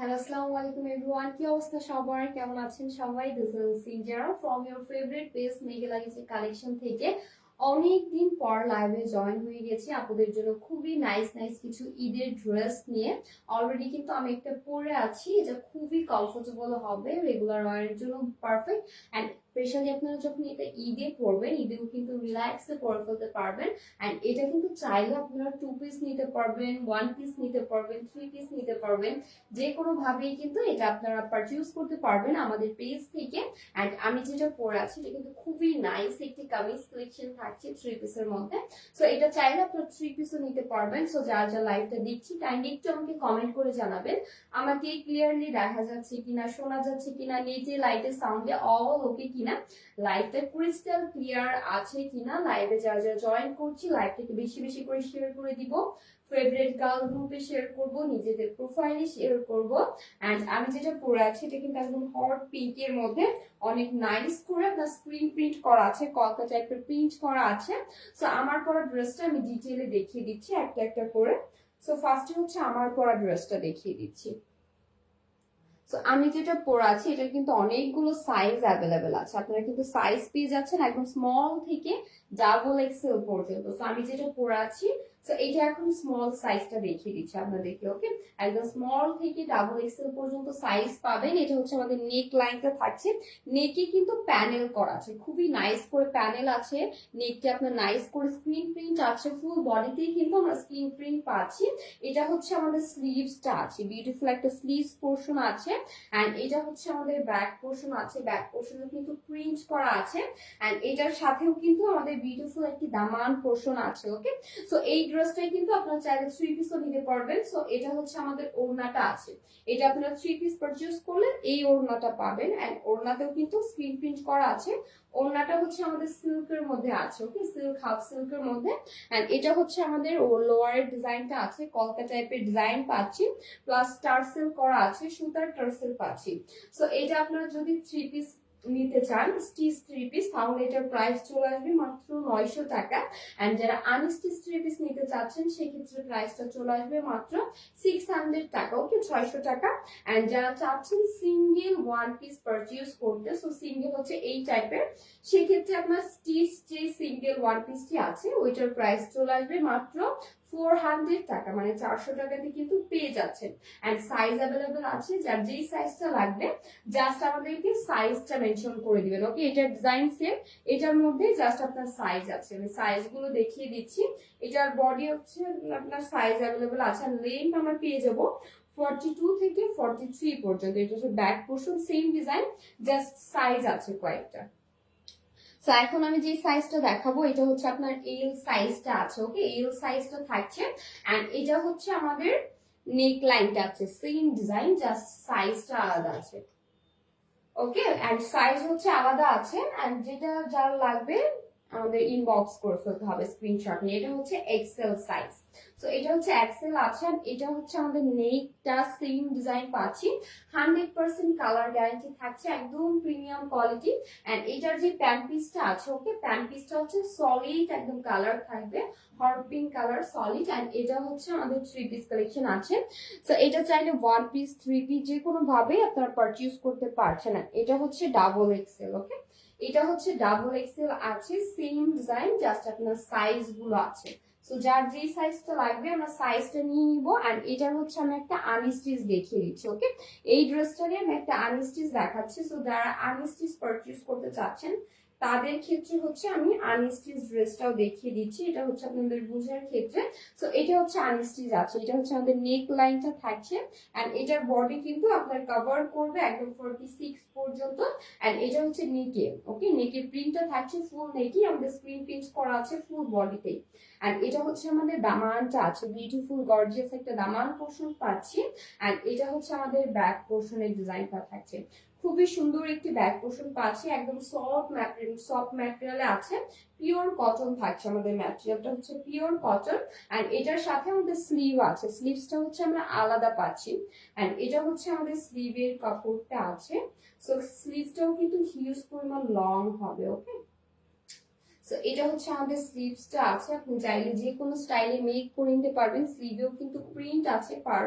Hello, আসসালামু আলাইকুম everyone. কি অবস্থা সবার? কেমন আছেন সবাই? This is Sinjara from your favourite page মেগে লাগিয়েছে কালেকশন থেকে। অনেক দিন পর লাইভে জয়েন হয়ে গেছি। আপনাদের জন্য খুবই নাইস নাইস কিছু ঈদের ড্রেস নিয়ে। অলরেডি কিন্তু আমি একটা পরে আছি, এটা খুবই কমফোর্টেবল হবে রেগুলার ওয়ারের জন্য পারফেক্ট অ্যান্ড স্পেশালি আপনারা যখন এটা ঈদে পরবেন, ঈদেও কিন্তু রিল্যাক্সে পরে ফেলতে পারবেন। অ্যান্ড এটা কিন্তু চাইলে আপনারা টু পিস নিতে পারবেন ওয়ান পিস নিতে পারবেন থ্রি পিস নিতে পারবেন। যে কোনো ভাবেই কিন্তু এটা আপনারা পারচেজ করতে পারবেন আমাদের পেজ থেকে। অ্যান্ড আমি যেটা পরে আছি, এটা কিন্তু খুবই নাইস একটি কামিজ কালেকশন থাকছে থ্রি পিসের মধ্যে। সো এটা চাইলে আপনারা থ্রি পিসও নিতে পারবেন। সো যার যা লাইভটা দেখছি কাইন্ডলি একটু আমাকে কমেন্ট করে জানাবেন। আমাকে ক্লিয়ারলি দেখা যাচ্ছে কিনা, শোনা যাচ্ছে কিনা নিচে লাইটের সাউন্ডে অল ওকে কিনা? লাইভটা ক্রিস্টাল ক্লিয়ার আছে কিনা? লাইভে যারা যারা জয়েন করছি লাইভটাকে বেশি বেশি করে শেয়ার করে দিব। ফেভারিট গার্ল গ্রুপে শেয়ার করব, নিজেদের প্রোফাইলে শেয়ার করব। অ্যান্ড আমি যেটা পরে আছি, এটা কিন্তু একদম হট পিঙ্কের মধ্যে। অনেক নাইস করে আপনার স্ক্রিন প্রিন্ট করা আছে, কলকা টাইপের প্রিন্ট করা আছে। সো আমার পরা ড্রেসটা আমি ডিটেলে দেখিয়ে দিচ্ছি, একটা একটা করে। সো ফার্স্টে হচ্ছে আমার পরা ড্রেসটা দেখিয়ে দিচ্ছি। সো আমি যেটা পরে আছি এটা কিন্তু অনেকগুলো সাইজ অ্যাভেলেবেল আছে। আপনারা কিন্তু সাইজ পেয়ে যাচ্ছেন একদম স্মল থেকে ডাবল এক্সেল পর্যন্ত তো আমি যেটা পরে আছি সো এটা এখন স্মল সাইজটা দেখিয়ে দিচ্ছি আপনাদেরকে ওকে একদম স্মল থেকে ডাবল এক্সেল পর্যন্ত সাইজ পাবেন। এটা হচ্ছে আমাদের নেক লাইনটা থাকছে। নেকে কিন্তু প্যানেল করা আছে। খুবই নাইস করে প্যানেল আছে। নেকটা আপনার নাইস করে স্ক্রিন প্রিন্ট আছে। ফুল বডিতেই কিন্তু আমরা স্ক্রিন প্রিন্ট পাচ্ছি। এটা হচ্ছে আমাদের স্লিভসটা আছে। বিউটিফুল একটা স্লিভস পোর্শন আছে। অ্যান্ড এটা হচ্ছে আমাদের ব্যাক পোর্শন আছে। ব্যাক পোর্শনে কিন্তু প্রিন্ট করা আছে। অ্যান্ড এটার সাথেও কিন্তু আমাদের বিউটিফুল একটি দামান পোর্শন আছে ওকে সো এই ড্রেসটাই কিন্তু আপনারা চাইলে থ্রি পিসও নিতে পারবেন। সো এটা হচ্ছে আমাদের ওড়নাটা আছে। এটা আপনারা থ্রি পিস পারচেজ করলে এই ওড়নাটা পাবেন। অ্যান্ড ওড়নাতেও কিন্তু স্ক্রিন প্রিন্ট করা আছে। ওড়নাটা হচ্ছে আমাদের সিল্কের মধ্যে আছে ওকে সিল্ক হাফ সিল্কের মধ্যে। অ্যান্ড এটা হচ্ছে আমাদের লোয়ারের ডিজাইনটা আছে। কলকা টাইপের ডিজাইন পাচ্ছি। প্লাস টার্সেল করা আছে, সুতার টার্সেল পাচ্ছি। সো এটা আপনারা যদি থ্রি পিস নিতে চান স্টিচ থ্রি পিস তাহলে এটার প্রাইস চলে আসবে মাত্র নয়শো টাকা। অ্যান্ড যারা আনস্টিচ থ্রি নিতে চাচ্ছেন, সেক্ষেত্রে প্রাইসটা চলে আসবে মাত্র সিক্স হান্ড্রেড টাকা ওকে ছয়শো টাকা। অ্যান্ড যারা চাচ্ছেন সিঙ্গেল ওয়ান পিস পারচেজ করতে সো সিঙ্গেল হচ্ছে এই টাইপের সেক্ষেত্রে আপনার স্টিচ যে সিঙ্গেল ওয়ান পিসটি আছে, ওইটার প্রাইস চলে আসবে মাত্র ফোর হান্ড্রেড টাকা মানে চারশো টাকাতে কিন্তু পেয়ে যাচ্ছেন। অ্যান্ড সাইজ অ্যাভেলেবেল আছে, যার যেই সাইজটা লাগবে জাস্ট আমাদেরকে সাইজটা মেনশন করে দিবেন। ওকে এটার ডিজাইন সেম এটার মধ্যে জাস্ট আপনার সাইজ আছে। আমি সাইজগুলো দেখিয়ে দিচ্ছি। এটার বডি হচ্ছে আপনার সাইজ অ্যাভেলেবেল আছে, আর লেন্থ আমরা পেয়ে যাব ফর্টি টু থেকে ফর্টি থ্রি পর্যন্ত। এটা হচ্ছে back portion same design just size আছে কয়েকটা। সো এখন আমি যে সাইজটা দেখাবো, এটা হচ্ছে আপনার এল সাইজটা আছে ওকে এল সাইজটা থাকছে অ্যান্ড এটা হচ্ছে আমাদের নেক লাইনটা আছে সেম ডিজাইন জাস্ট সাইজটা আলাদা আছে ওকে অ্যান্ড সাইজ হচ্ছে আলাদা আছে অ্যান্ড যেটা যার লাগবে আমাদের ইনবক্স করে ফেলতে হবে স্ক্রিনশট নিয়ে। এটা হচ্ছে এক্সেল সাইজ সো এটা হচ্ছে এক্সেল আছে এটা হচ্ছে আমাদের নেকটা সেম ডিজাইন পাচ্ছি। হান্ড্রেড পার্সেন্ট কালার গ্যারান্টি থাকছে, একদম প্রিমিয়াম কোয়ালিটি অ্যান্ড এটার যে প্যান্ট পিসটা আছে ওকে প্যান্ট পিসটা হচ্ছে সলিড একদম কালার থাকবে। Hot pink colour solid and এটা হচ্ছে আমাদের থ্রি পিস কালেকশন আছে। সো এটা চাইলে ওয়ান পিস থ্রি পিস যে কোনো ভাবে আপনারা পারচেজ করতে পারছেন। এটা হচ্ছে ডাবল এক্সেল ওকে এটা হচ্ছে ডাবল এক্সেল আছে সেম ডিজাইন জাস্ট আপনার সাইজগুলো আছে। সো যার যে সাইজটা লাগবে, আমরা সাইজটা নিয়ে নিব, আর এটার হচ্ছে আমি একটা আনস্টিচ দেখিয়ে দিচ্ছি ওকে এই ড্রেসটা নিয়ে আমি একটা আনস্টিচ দেখাচ্ছি। সো যারা আনস্টিচ পারচেস করতে চাচ্ছেন তাদের ক্ষেত্রে হচ্ছে আমি আনস্টিচ ড্রেসটাও দেখিয়ে দিচ্ছি। এটা হচ্ছে আপনাদের বুঝার ক্ষেত্রে। সো এটা হচ্ছে আনস্টিচ আছে। এটা হচ্ছে আমাদের নেক লাইনটা থাকছে। অ্যান্ড এটার বডি কিন্তু আপনার কভার করবে একদম ফোরটি সিক্স পর্যন্ত। অ্যান্ড এটা হচ্ছে নেকে ওকে নেকের প্রিন্টটা থাকছে ফুল নেকি আমাদের স্ক্রিন প্রিন্ট করা আছে ফুল বডিতেই অ্যান্ড এটা হচ্ছে আমাদের দামানটা আছে বিউটিফুল গর্জিয়াস একটা দামান পোর্শন পাচ্ছি। অ্যান্ড এটা হচ্ছে আমাদের ব্যাক পোর্শনের ডিজাইনটা থাকছে। খুবই সুন্দর একটি ব্যাক পোর্শন পাচ্ছি, একদম সফট ম্যাটেরিয়াল সফট ম্যাটেরিয়ালে আছে। পিওর কটন থাকছে আমাদের ম্যাটেরিয়ালটা হচ্ছে পিওর কটন অ্যান্ড এটার সাথে আমাদের স্লিভ আছে স্লিভসটা হচ্ছে আমরা আলাদা পাচ্ছি। অ্যান্ড এটা হচ্ছে আমাদের স্লিভের কাপড়টা আছে। সো স্লিভটাও কিন্তু হিউজ পরিমাণ লং হবে ওকে সো এটা হচ্ছে আমাদের স্লিভসটা আছে। আপনি চাইলে যে কোনো স্টাইলে মেক করে নিতে পারবেন। স্লিভেও কিন্তু প্রিন্ট আছে পার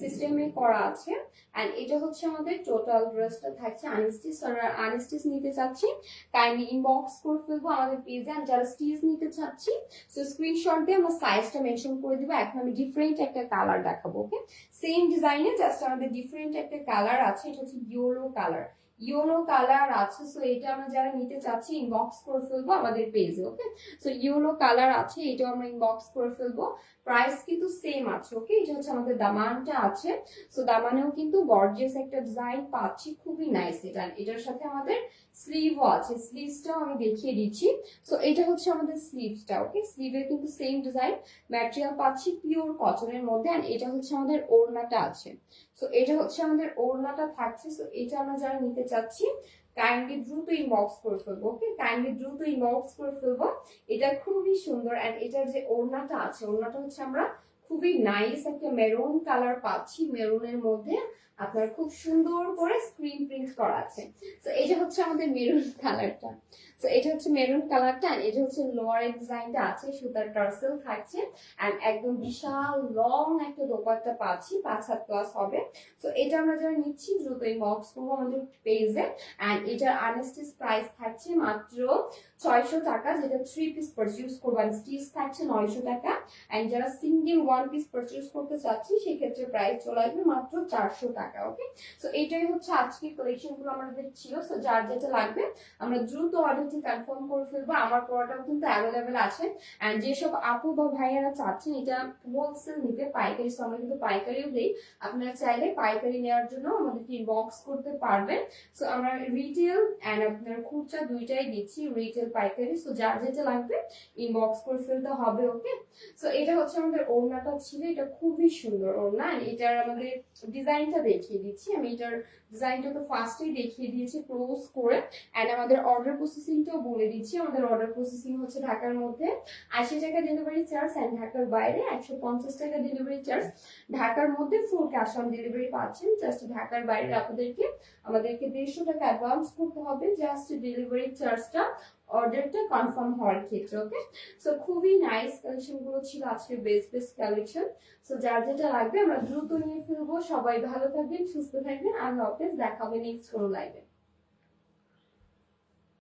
সিস্টেমে করা আছে। অ্যান্ড এটা হচ্ছে আমাদের টোটাল ড্রেসটা থাকছে। আনস্টিচ আর আনস্টিচ নিতে চাচ্ছি। কাইন্ডলি ইনবক্স করে ফেলব আমাদের পেজে আর যারা স্টিচ নিতে চাচ্ছি সো স্ক্রিনশট দিয়ে আমরা সাইজটা মেনশন করে দিব। এখন আমি ডিফারেন্ট একটা কালার দেখাবো ওকে সেম ডিজাইনে জাস্ট আমাদের ডিফারেন্ট একটা কালার আছে, এটা হচ্ছে ইয়েলো কালার ইয়েলো কালার আছে সো এটা আমরা যারা নিতে চাচ্ছি ইনবক্স করে ফেলব আমাদের পেজে ওকে সো ইয়েলো কালার আছে, এটাও আমরা ইনবক্স করে ফেলব। প্রাইস কিন্তু সেম আছে ওকে এটা হচ্ছে আমাদের দামানটা আছে। সো দামানেও কিন্তু গর্জিয়াস একটা ডিজাইন পাচ্ছি, খুবই নাইস এটা। এটার সাথে আমাদের স্লিভও আছে স্লিভসটাও আমি দেখিয়ে দিচ্ছি। সো এটা হচ্ছে আমাদের স্লিভসটা ওকে স্লিভের কিন্তু সেম ডিজাইন ম্যাটেরিয়াল পাচ্ছি পিওর কটনের মধ্যে অ্যান্ড এটা হচ্ছে আমাদের ওড়নাটা আছে। সো এটা হচ্ছে আমাদের ওড়নাটা থাকছে। সো এটা আমরা যারা নিতে চাচ্ছি কাইন্ডলি দ্রুত ইনবক্স করে ফেলব ওকে কাইন্ডলি দ্রুত ইনবক্স করে ফেলব। এটা খুবই সুন্দর অ্যান্ড এটার যে ওড়নাটা আছে, ওড়নাটা হচ্ছে আমরা খুবই নাইস একটা মেরুন কালার পাচ্ছি মেরুনের মধ্যে। আপনার খুব সুন্দর করে স্ক্রিন প্রিন্ট করা আছে। তো এটা হচ্ছে আমাদের মেরুন কালারটা তো এটা হচ্ছে মেরুন কালারটা এটা হচ্ছে লোয়ার ডিজাইনটা আছে, সুতার টার্সেল থাকছে অ্যান্ড একদম বিশাল লং একটা দোপাট্টা পাচ্ছি, পাঁচ হাত প্লাস হবে। তো এটা আমরা যারা নিচ্ছি, দ্রুত ইনবক্স করব আমাদের পেজে অ্যান্ড এটার আনস্টিচ প্রাইস থাকছে মাত্র ছয়শো টাকা, যেটা থ্রি পিস পারচেজ করবেন স্টিচ থাকছে নয়শো টাকা। অ্যান্ড যারা সিঙ্গেল ওয়ান পিস পারচেজ করতে চাচ্ছি সেক্ষেত্রে প্রাইস চলে আসবে মাত্র চারশো টাকা। ওকে সো এটাই হচ্ছে আজকের কালেকশনগুলো আমাদের ছিল। সো যার যেটা লাগবে, আমরা দ্রুত অর্ডারটি কনফার্ম করে ফেলব। আমার প্রোডাক্ট কিন্তু অ্যাভেলেবেল আছে। অ্যান্ড যেসব আপু বা ভাইয়ারা চাচ্ছেন, এটা হোলসেল নিতে, পাইকারি সো আমরা কিন্তু পাইকারিও দিই। আপনারা চাইলে পাইকারি নেওয়ার জন্য আমাদেরকে ইনবক্স করতে পারবেন। সো আমরা রিটেল অ্যান্ড আপনার খুচরা দুইটাই দিচ্ছি রিটেল পাইকারি। সো যার যেটা লাগবে ইনবক্স করে ফেলতে হবে ওকে সো এটা হচ্ছে আমাদের ওড়নাটা ছিল। এটা খুবই সুন্দর ওড়না। এটার আমাদের ডিজাইনটা দেখিয়ে দিচ্ছি। আমি এটার ডিজাইনটা তো ফার্স্টেই দেখিয়ে দিয়েছি ক্লোজ করে। অ্যান্ড আমাদের অর্ডার প্রসেসিংটাও বলে দিচ্ছি। আমাদের অর্ডার প্রসেসিং হচ্ছে ঢাকার মধ্যে আশি টাকা ডেলিভারি চার্জ অ্যান্ড ঢাকার বাইরে একশো পঞ্চাশ টাকা ডেলিভারি চার্জ ঢাকার মধ্যে ফুল ক্যাশ অন ডেলিভারি পাচ্ছেন। জাস্ট ঢাকার বাইরে আপনাদেরকে আমাদেরকে দেড়শো টাকা অ্যাডভান্স করতে হবে। জাস্ট ডেলিভারি চার্জটা অর্ডারটা কনফার্ম হওয়ার ক্ষেত্রে, ওকে? সো খুবই নাইস কালেকশনগুলো ছিল আজকে বেস্ট বেস্ট কালেকশন সো যার যেটা লাগবে আমরা দ্রুত নিয়ে ফেলব। সবাই ভালো থাকবেন, সুস্থ থাকবেন আর হাফেজ দেখাবে নেক্সট কোনো লাইভে